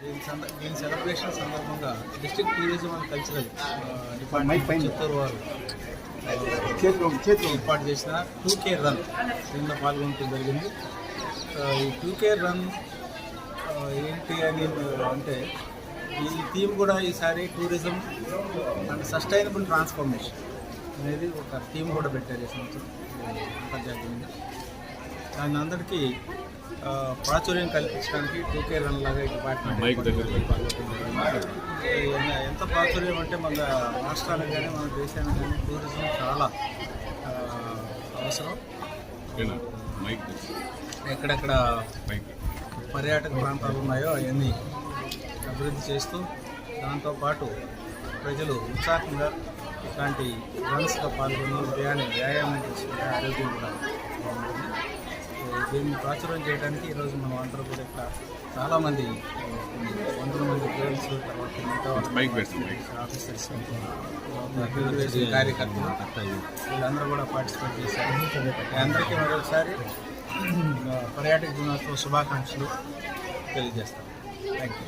దీని సంద దీని సెలబ్రేషన్ సందర్భంగా district tourism and cultural department. Chittoor వారు ఏర్పాటు చేసిన టూ కే రన్ దీనిలో పాల్గొనడం జరిగింది. ఈ టూ కే రన్ ఏంటి అని అంటే ఈ థీమ్ కూడా ఈసారి టూరిజం అండ్ సస్టైనబుల్ ట్రాన్స్ఫర్మేషన్ అనేది ఒక థీమ్ కూడా పెట్టారు ఈ సంవత్సరం. అంతర్జాతీయంగా. దాని అందరికీ ప్రాచుర్యం కల్పించడానికి టూ కే రన్ లాగా ఎంత ప్రాచుర్యం అంటే మన రాష్ట్రానికి కానీ మన దేశానికి కానీ టూరిజం చాలా అవసరం. ఎక్కడెక్కడ పర్యాటక ప్రాంతాలు ఉన్నాయో అవన్నీ అభివృద్ధి చేస్తూ దాంతోపాటు ప్రజలు ఉత్సాహంగా ఇట్లాంటి రన్స్లో పాల్గొని ఉదయాన్నే వ్యాయామం చేసుకుంటే ఆరోగ్యం కూడా బాగుంటుంది. దీన్ని ప్రాచుర్యం చేయడానికి ఈరోజు మనం అందరూ కూడా ఇక్కడ చాలామంది వందల మంది గర్ల్స్ తర్వాత మిగతా ఆఫీసర్స్ తెలుగుదేశం కార్యకర్తలు వీళ్ళందరూ కూడా పార్టిసిపేట్ చేశారు. అందరికీ మరొకసారి పర్యాటక దినోత్సవ శుభాకాంక్షలు తెలియజేస్తాం థ్యాంక్ యూ